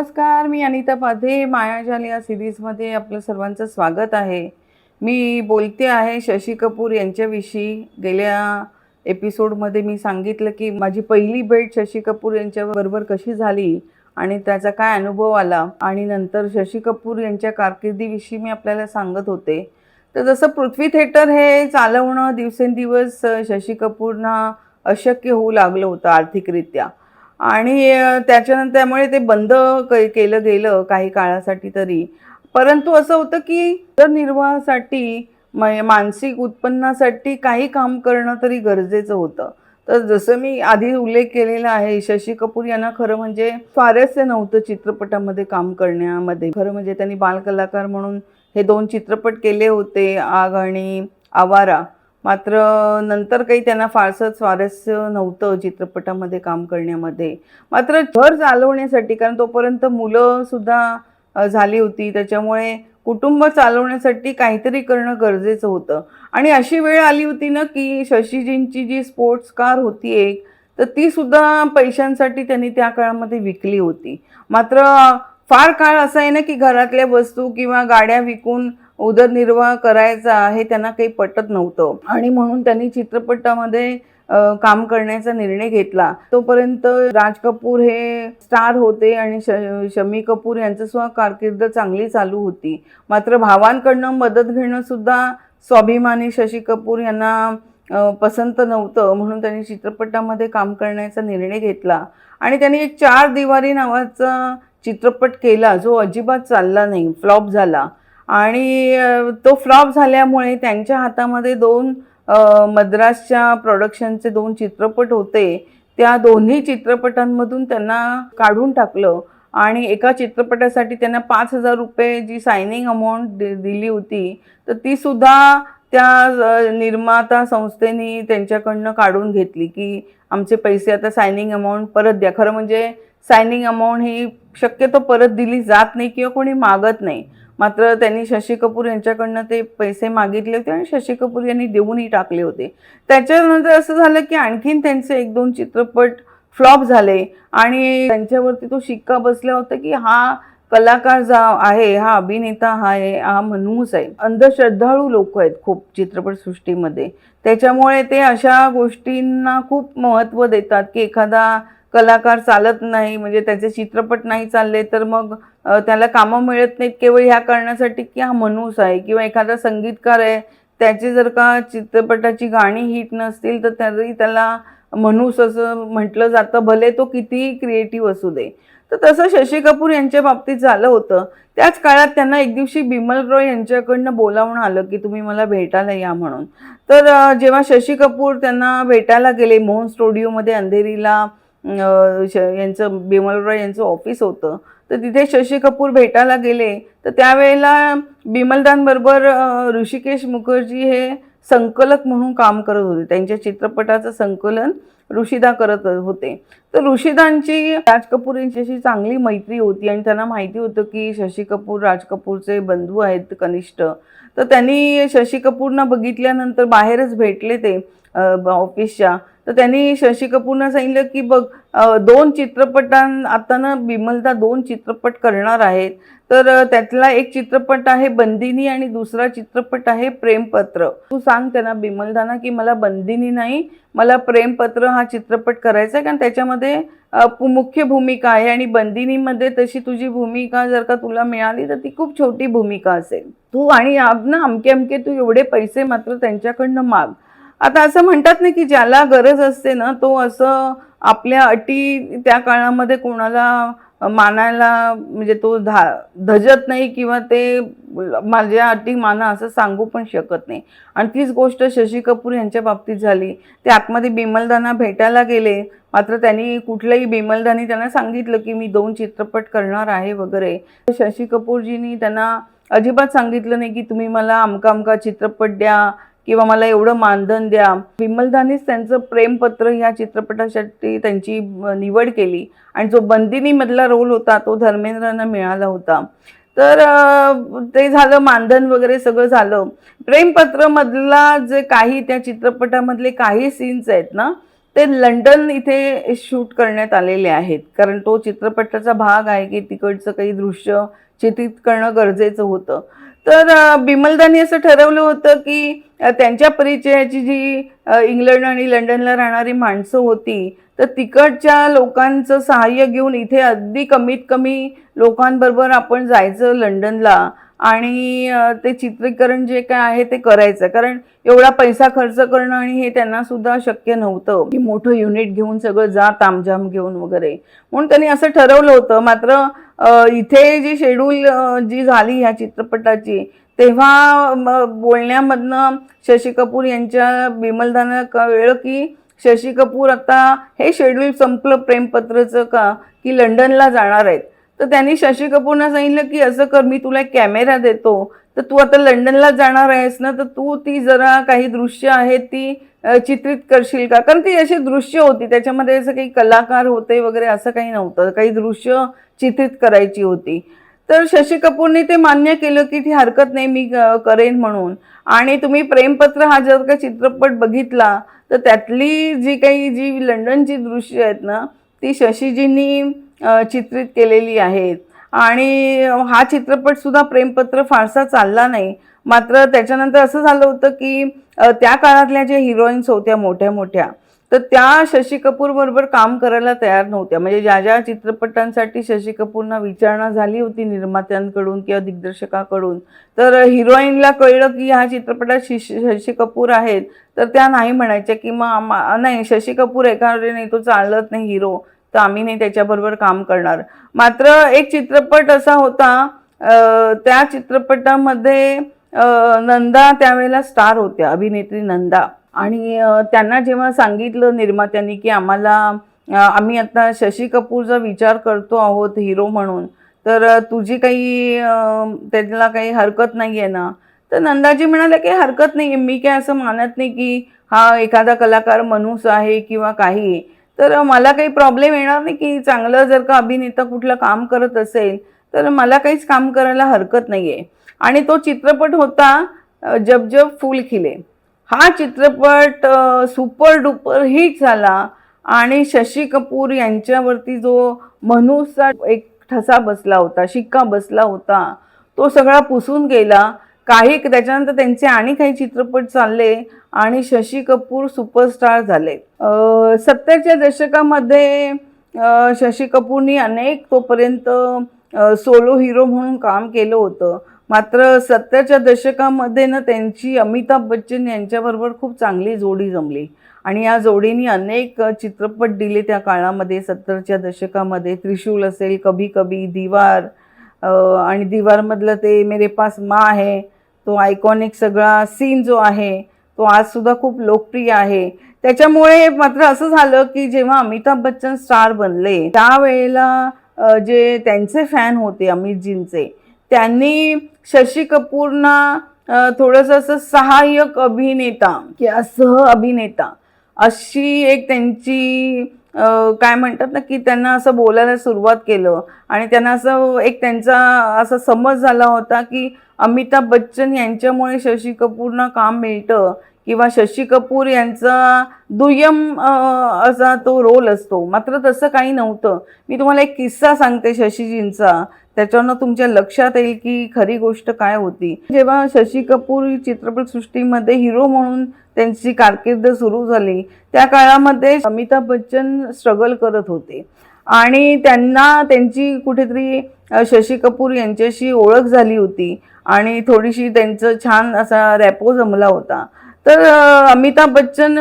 नमस्कार मी अनिता पाधे मायाजाल या सिरीजमध्ये आपलं सर्वांचं स्वागत आहे. मी बोलते आहे शशी कपूर यांच्याविषयी. गेल्या एपिसोडमध्ये मी सांगितलं की माझी पहिली भेट शशी कपूर यांच्याबरोबर कशी झाली आणि त्याचा काय अनुभव आला आणि नंतर शशी कपूर यांच्या कारकिर्दीविषयी मी आपल्याला सांगत होते. तर जसं पृथ्वी थिएटर हे चालवणं दिवसेंदिवस शशी कपूरना अशक्य होऊ लागलं होतं आर्थिकरित्या. आणि त्याच्यानंतर त्यामुळे ते बंद केलं गेलं काही काळासाठी तरी. परंतु असं होतं की उदरनिर्वाहासाठी मानसिक उत्पन्नासाठी काही काम करणं तरी गरजेचं होतं. तर जसं मी आधी उल्लेख केलेला आहे शशी कपूर यांना खरं म्हणजे स्वारस्य नव्हतं चित्रपटामध्ये काम करण्यामध्ये. खरं म्हणजे त्यांनी बालकलाकार म्हणून हे दोन चित्रपट केले होते आग आणि आवारा. मात्र नंतर काही त्यांना फारसं स्वारस्य नव्हतं चित्रपटामध्ये काम करण्यामध्ये. मात्र घर चालवण्यासाठी कारण तोपर्यंत मुलं सुद्धा झाली होती त्याच्यामुळे कुटुंब चालवण्यासाठी काहीतरी करणं गरजेचं होतं. आणि अशी वेळ आली होती ना की शशीजींची जी स्पोर्ट्स कार होती एक तर ती सुद्धा पैशांसाठी त्यांनी त्या काळामध्ये विकली होती. मात्र फार काळ असा आहे ना की घरातल्या वस्तू किंवा गाड्या विकून उदरनिर्वाह करायचा हे त्यांना काही पटत नव्हतं. आणि म्हणून त्यांनी चित्रपटामध्ये काम करण्याचा निर्णय घेतला. तोपर्यंत राज कपूर हे स्टार होते आणि श शमी कपूर यांचं सुद्धा कारकीर्द चांगली चालू होती. मात्र भावांकडनं मदत घेणं सुद्धा स्वाभिमानी शशी कपूर यांना पसंत नव्हतं. म्हणून त्यांनी चित्रपटामध्ये काम करण्याचा निर्णय घेतला. आणि त्यांनी एक चार दिवारी नावाचा चित्रपट केला जो अजिबात चालला नाही फ्लॉप झाला. आणि तो फ्लॉप झाल्यामुळे त्यांच्या हातामध्ये दोन मद्रासच्या प्रोडक्शनचे दोन चित्रपट होते. त्या दोन्ही चित्रपटांमधून त्यांना काढून टाकलं आणि एका चित्रपटासाठी त्यांना पाच हजार रुपये जी सायनिंग अमाऊंट दिली होती तर ती सुद्धा त्या निर्माता संस्थेने त्यांच्याकडनं काढून घेतली की आमचे पैसे आता सायनिंग अमाऊंट परत द्या. खरं म्हणजे सायनिंग अमाऊंट ही शक्यतो परत दिली जात नाही किंवा कोणी मागत नाही. मात्र त्यांनी शशी कपूर यांच्याकडनं ते पैसे मागितले होते आणि शशी कपूर यांनी देऊनही टाकले होते. त्याच्यानंतर असं झालं की आणखीन त्यांचे एक दोन चित्रपट फ्लॉप झाले आणि त्यांच्यावरती तो शिक्का बसला होता की हा कलाकार जा आहे हा अभिनेता हा आहे हा मनहूस आहे. अंधश्रद्धाळू लोक आहेत खूप चित्रपटसृष्टीमध्ये. त्याच्यामुळे ते अशा गोष्टींना खूप महत्त्व देतात की एखादा कलाकार चालत नाही म्हणजे त्याचे चित्रपट नाही चालले तर मग त्याला कामं मिळत नाहीत केवळ ह्या कारणासाठी की हा मनूस आहे किंवा एखादा संगीतकार आहे त्याची जर का चित्रपटाची गाणी हिट नसतील तर तरी त्याला मनूस असं म्हटलं जातं भले तो कितीही क्रिएटिव्ह असू दे. तर तसं शशी कपूर यांच्या बाबतीत झालं होतं. त्याच काळात त्यांना एक दिवशी बिमल रॉय यांच्याकडनं बोलावून आलं की तुम्ही मला भेटायला या म्हणून. तर जेव्हा शशी कपूर त्यांना भेटायला गेले मोहन स्टुडिओमध्ये अंधेरीला श यांचं बिमलराव रॉय यांचं ऑफिस होतं. तर तिथे शशी कपूर भेटायला गेले. तर त्यावेळेला बिमलदानबरोबर ऋषिकेश मुखर्जी हे संकलक म्हणून काम करत होते. त्यांच्या चित्रपटाचं संकलन ऋषिदा करत होते. तर ऋषिदांची राज कपूर यांच्याशी चांगली मैत्री होती आणि त्यांना माहिती होतं की शशी कपूर राज कपूरचे बंधू आहेत कनिष्ठ. तर त्यांनी शशी कपूरना बघितल्यानंतर बाहेरच भेटले ते ऑफिसच्या तर त्यांनी शशी कपूरनं सांगितलं की बघ दोन चित्रपटां आता ना बिमलदा दोन चित्रपट करणार आहेत. तर त्यातला एक चित्रपट आहे बंदिनी आणि दुसरा चित्रपट आहे प्रेमपत्र. तू सांग त्यांना बिमलदाना की मला बंदिनी नाही मला प्रेमपत्र हा चित्रपट करायचा आहे. कारण त्याच्यामध्ये मुख्य भूमिका आहे आणि बंदिनीमध्ये तशी तुझी भूमिका जर का तुला मिळाली तर ती खूप छोटी भूमिका असेल. तू आणि ना अमके अमके तू एवढे पैसे मात्र त्यांच्याकडनं माग. आता असं म्हणतात ना की ज्याला गरज असते ना तो असं आपल्या अटी त्या काळामध्ये कोणाला मानायला म्हणजे तो धा धजत नाही किंवा ते माझ्या अटी माना असं सांगू पण शकत नाही. आणि तीच गोष्ट शशी कपूर यांच्या बाबतीत झाली. ते आतमध्ये बिमलदाना भेटायला गेले. मात्र त्यांनी कुठल्याही बिमलदानी त्यांना सांगितलं की मी दोन चित्रपट करणार आहे वगैरे. शशी कपूरजींनी त्यांना अजिबात सांगितलं नाही की तुम्ही मला अमका अमका चित्रपट द्या. किंवा मला एवढं मानधन द्या. विमलदानीच त्यांचं प्रेमपत्र या चित्रपटासाठी त्यांची निवड केली. आणि जो बंदिनीमधला रोल होता तो धर्मेंद्रांना मिळाला होता. तर ते झालं मानधन वगैरे सगळं झालं. प्रेमपत्रमधला जे काही त्या चित्रपटामधले काही सीन्स आहेत ना ते लंडन इथे शूट करण्यात आलेले आहेत. कारण तो चित्रपटाचा भाग आहे की तिकडचं काही दृश्य चित्रित करणं गरजेचं होतं. तर बिमलदानी असं ठरवलं होतं की त्यांच्या परिचयाची जी इंग्लंड आणि लंडनला राहणारी माणसं होती तर तिकडच्या लोकांचं सहाय्य घेऊन इथे अगदी कमीत कमी लोकांबरोबर आपण जायचं लंडनला. आणि ते चित्रीकरण जे काय आहे ते करायचं. कारण एवढा पैसा खर्च करणं आणि हे त्यांना सुद्धा शक्य नव्हतं. की मोठं युनिट घेऊन सगळं जा तामझाम घेऊन वगैरे. म्हणून त्यांनी असं ठरवलं होतं. मात्र इथे जी शेड्यूल जी झाली ह्या चित्रपटाची तेव्हा बोलण्यामधनं शशी कपूर यांच्या बिमलदाना कळलं की शशी कपूर आता हे शेड्यूल संपलं प्रेमपत्रचं का की लंडनला जाणार आहेत. तर त्यांनी शशी कपूरना सांगितलं की असं कर मी तुला एक कॅमेरा देतो. तर तू आता लंडनला जाणार आहेस ना तर तू ती जरा काही दृश्य आहेत ती चित्रित करशील का? कारण ती अशी दृश्य होती. त्याच्यामध्ये असं काही कलाकार होते वगैरे असं काही नव्हतं. काही दृश्य चित्रित करायची होती. तर शशी कपूरने ते मान्य केलं की ती हरकत नाही मी करेन म्हणून. आणि तुम्ही प्रेमपत्र हा जर का चित्रपट बघितला तर त्यातली जी काही जी लंडनची दृश्य आहेत ना ती शशीजींनी चित्रित केलेली आहेत. आणि हा चित्रपटसुद्धा प्रेमपत्र फारसा चालला नाही. मात्र त्याच्यानंतर असं झालं होतं की त्या काळातल्या ज्या हिरोईन्स होत्या मोठ्या मोठ्या तर त्या शशी कपूरबरोबर काम करायला तयार नव्हत्या. म्हणजे ज्या ज्या चित्रपटांसाठी शशी कपूरना विचारणा झाली होती निर्मात्यांकडून किंवा दिग्दर्शकाकडून तर हिरोईनला कळलं की ह्या चित्रपटात शिश शशी कपूर आहेत तर त्या नाही म्हणायच्या की मग नाही शशी कपूर एखाद्या नाही तो चालत नाही हिरो तर आम्ही नाही त्याच्याबरोबर काम करणार. मात्र एक चित्रपट असा होता त्या चित्रपटामध्ये नंदा त्यावेळेला स्टार होत्या अभिनेत्री नंदा. आणि त्यांना जेव्हा सांगितलं निर्मात्यांनी की आम्हाला आम्ही आता शशी कपूरचा विचार करतो आहोत हिरो म्हणून तर तुझी काही त्याला काही हरकत नाही आहे ना? तर नंदाजी म्हणाले की हरकत नाही मी काय असं मानत नाही की हा एखादा कलाकार मनुस आहे किंवा काही. तर मला काही प्रॉब्लेम येणार नाही की चांगलं जर का अभिनेता कुठलं काम करत असेल तर मला काहीच काम करायला हरकत नाही आहे आणि तो चित्रपट होता जब जब फुल खिले. हा चित्रपट सुपर डुपर हिट झाला आणि शशी कपूर यांच्यावरती जो मनुचा एक ठसा बसला होता शिक्का बसला होता तो सगळा पुसून गेला. काही त्याच्यानंतर त्यांचे आणि काही चित्रपट चालले आणि शशी कपूर सुपरस्टार झाले. सत्तरच्या दशकामध्ये शशी कपूरनी अनेक तोपर्यंत सोलो हिरो म्हणून काम केलं होतं. मात्र सत्तरच्या दशकामध्ये ना त्यांची अमिताभ बच्चन यांच्याबरोबर खूप चांगली जोडी जमली. आणि या जोडीने अनेक चित्रपट दिले त्या काळामध्ये सत्तरच्या दशकामध्ये. त्रिशूल असेल कभी कभी दिवार आणि दीवारमधलं ते मेरे पास माँ आहे तो आयकॉनिक सगळा सीन जो आहे तो आजसुद्धा खूप लोकप्रिय आहे. त्याच्यामुळे मात्र असं झालं की जेव्हा अमिताभ बच्चन स्टार बनले त्यावेळेला जे त्यांचे फॅन होते अमितजींचे त्यांनी शशी कपूरना थोडंसं असं सहाय्यक अभिनेता किंवा सह अभिनेता अशी एक त्यांची काय म्हणतात ना की त्यांना असं बोलायला सुरुवात केलं आणि त्यांना असं एक त्यांचा असा समज झाला होता की अमिताभ बच्चन यांच्यामुळे शशी कपूरना काम मिळतं किंवा शशी कपूर यांचा दुय्यम असा तो रोल असतो. मात्र तसं काही नव्हतं. मी तुम्हाला एक किस्सा सांगते शशीजींचा. त्याच्यावरनं तुमच्या लक्षात येईल की खरी गोष्ट काय होती. जेव्हा शशी कपूर चित्रपटसृष्टीमध्ये हिरो म्हणून त्यांची कारकीर्द सुरू झाली त्या काळामध्ये अमिताभ बच्चन स्ट्रगल करत होते. आणि त्यांना त्यांची कुठेतरी शशी कपूर यांच्याशी ओळख झाली होती आणि थोडीशी त्यांचं छान असा रॅपो जमला होता. तर अमिताभ बच्चन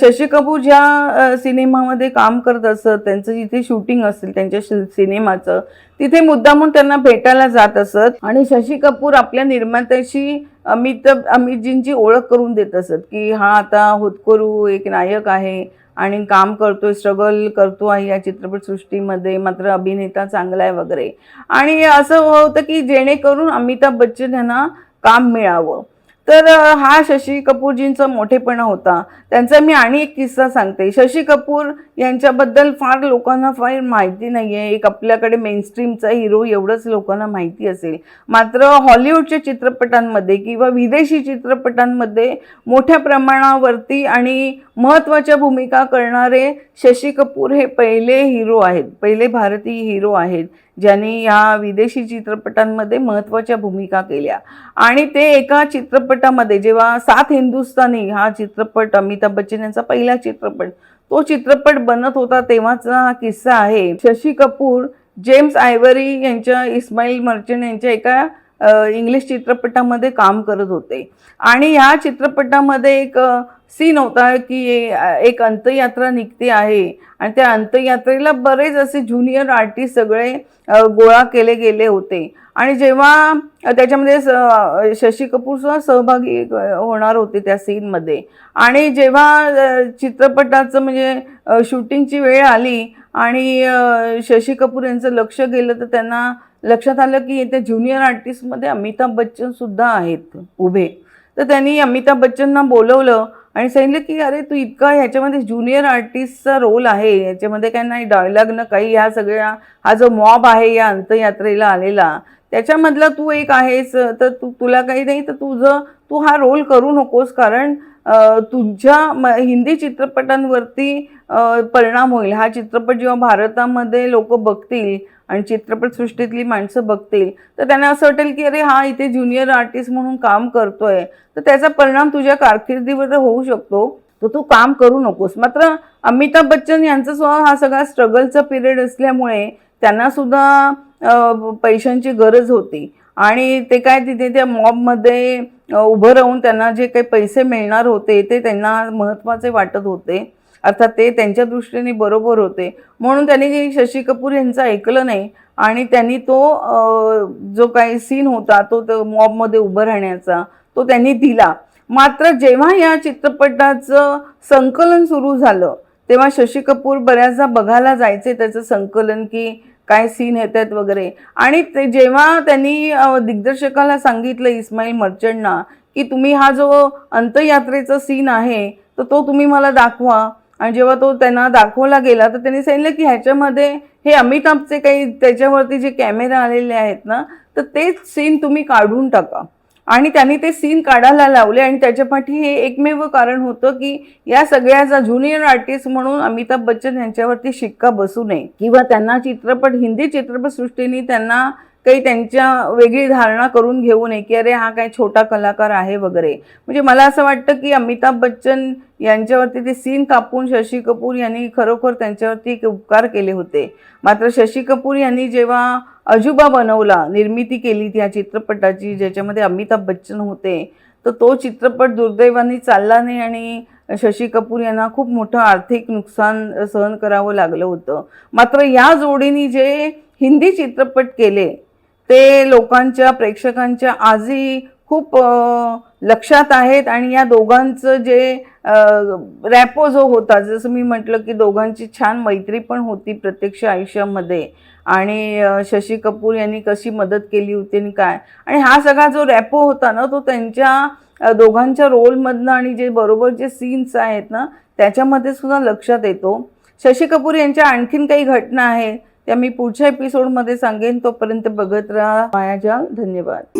शशी कपूर ज्या सिनेमामध्ये काम करत असत त्यांचं जिथे शूटिंग असेल त्यांच्या सिनेमाचं तिथे मुद्दामून त्यांना भेटायला जात असत. आणि शशी कपूर आपल्या निर्मात्याशी अमित अमितजींची ओळख करून देत असत की हा आता होतकरू एक नायक आहे आणि काम करतोय स्ट्रगल करतो आहे या चित्रपटसृष्टीमध्ये मात्र अभिनेता चांगला आहे वगैरे. आणि असं होतं की जेणेकरून अमिताभ बच्चन यांना काम मिळावं. तर हा शशी कपूरजींचा मोठेपणा होता. त्यांचा मी आणि एक किस्सा सांगते. शशी कपूर यांच्याबद्दल फार लोकांना फार माहिती नाही आहे एक आपल्याकडे मेनस्ट्रीमचा हिरो एवढंच लोकांना माहिती असेल. मात्र हॉलिवूडच्या चित्रपटांमध्ये किंवा विदेशी चित्रपटांमध्ये मोठ्या प्रमाणावरती आणि महत्त्वाच्या भूमिका करणारे शशी कपूर हे पहिले हिरो आहेत. पहिले भारतीय हिरो आहेत ज्यांनी या विदेशी चित्रपटांमध्ये महत्त्वाच्या भूमिका केल्या. आणि ते एका चित्रपटामध्ये जेव्हा सात हिंदुस्थानी हा चित्रपट अमिताभ बच्चन यांचा पहिला चित्रपट तो चित्रपट बनत होता तेव्हाचा हा किस्सा आहे. शशी कपूर जेम्स आयवरी यांच्या इस्माईल मर्चंट यांच्या एका इंग्लिश चित्रपटामध्ये काम करत होते. आणि ह्या चित्रपटामध्ये एक सीन होता की एक अंतयात्रा निघते आहे. आणि त्या अंतयात्रेला बरेच असे ज्युनियर आर्टिस्ट सगळे गोळा केले गेले होते. आणि जेव्हा त्याच्यामध्ये शशी कपूर सुद्धा सहभागी होणार होते त्या सीनमध्ये. आणि जेव्हा चित्रपटाचं म्हणजे शूटिंगची वेळ आली आणि शशी कपूर यांचं लक्ष गेलं तर त्यांना लक्षात आलं की त्या ज्युनियर आर्टिस्टमध्ये अमिताभ बच्चन सुद्धा आहेत उभे. तर त्यांनी अमिताभ बच्चनना बोलवलं आणि सांगितलं की अरे तू इतका ह्याच्यामध्ये ज्युनियर आर्टिस्टचा रोल आहे. याच्यामध्ये काय नाही डायलॉग न काही ह्या सगळ्या हा जो मॉब आहे या अंतयात्रेला आलेला त्याच्यामधला तू एक आहेस तर तू तुला काही नाही तर तुझं तू हा रोल करू नकोस कारण तुझ्या म हिंदी चित्रपटांवरती परिणाम होईल. हा चित्रपट जेव्हा भारतामध्ये लोक बघतील आणि चित्रपटसृष्टीतली माणसं बघतील तर त्यांना असं वाटेल की अरे हा इथे ज्युनियर आर्टिस्ट म्हणून काम करतोय. तर त्याचा परिणाम तुझ्या कारकिर्दीवर होऊ शकतो. तर तू काम करू नकोस. मात्र अमिताभ बच्चन यांचा सुद्धा हा सगळा स्ट्रगलचा पिरियड असल्यामुळे त्यांना सुद्धा पैशांची गरज होती. आणि ते काय तिथे त्या मॉबमध्ये उभं राहून त्यांना जे काही पैसे मिळणार होते ते त्यांना महत्त्वाचे वाटत होते. अर्थात ते त्यांच्या दृष्टीने बरोबर होते. म्हणून त्यांनी शशी कपूर यांचं ऐकलं नाही आणि त्यांनी तो जो काही सीन होता तो तो मॉबमध्ये उभं राहण्याचा तो त्यांनी दिला. मात्र जेव्हा या चित्रपटाचं संकलन सुरू झालं तेव्हा शशी कपूर बऱ्याचदा बघायला जायचे त्याचं संकलन की काय सीन येतात वगैरे. आणि ते जेव्हा त्यांनी दिग्दर्शकाला सांगितलं इस्माईल मर्चंटना की तुम्ही हा जो अंतयात्रेचा सीन आहे तर तो तुम्ही मला दाखवा. आणि जेव्हा तो त्यांना दाखवला गेला तर त्यांनी सांगितलं की ह्याच्यामध्ये हे अमिताभचे काही त्याच्यावरती जे कॅमेरा आलेले आहेत ना तर तेच सीन तुम्ही काढून टाका. आणि त्यांनी ते सीन काढायला लावले आणि त्याच्यापाठी हे एकमेव कारण होतं की या सगळ्याचा ज्युनियर आर्टिस्ट म्हणून अमिताभ बच्चन यांच्यावरती शिक्का बसू नये. किंवा त्यांना चित्रपट हिंदी चित्रपटसृष्टीने त्यांना काही त्यांच्या वेगळी धारणा करून घेऊ नये की अरे हा काय छोटा कलाकार आहे वगैरे. म्हणजे मला असं वाटतं की अमिताभ बच्चन यांच्यावरती ते सीन कापून शशी कपूर यांनी खरोखर त्यांच्यावरती एक उपकार केले होते. मात्र शशी कपूर यांनी जेव्हा अजुबा बनवला निर्मिती केली त्या चित्रपटाची ज्याच्यामध्ये अमिताभ बच्चन होते तर तो चित्रपट दुर्दैवाने चालला नाही आणि शशी कपूर यांना खूप मोठं आर्थिक नुकसान सहन करावं लागलं होतं. मात्र या जोडीने जे हिंदी चित्रपट केले ते लोकांच्या प्रेक्षकांच्या आजही खूप लक्षात आहेत आणि या दोघांचं जे रॅपो जो होता जसं मी म्हटलं की दोघांची छान मैत्री पण होती प्रत्यक्ष आयुष्यामध्ये. आणि शशी कपूर यांनी कशी मदत केली होती आणि काय. आणि हा सगळा जो रॅपो होता ना तो त्यांच्या दोघांच्या रोलमधनं आणि जे बरोबर जे सीन्स आहेत ना त्याच्यामध्ये सुद्धा लक्षात येतो. शशी कपूर यांच्या आणखीन काही घटना आहेत. त्या मी पुढच्या एपिसोडमध्ये सांगेन तोपर्यंत बघत राहा. मायाजाल धन्यवाद.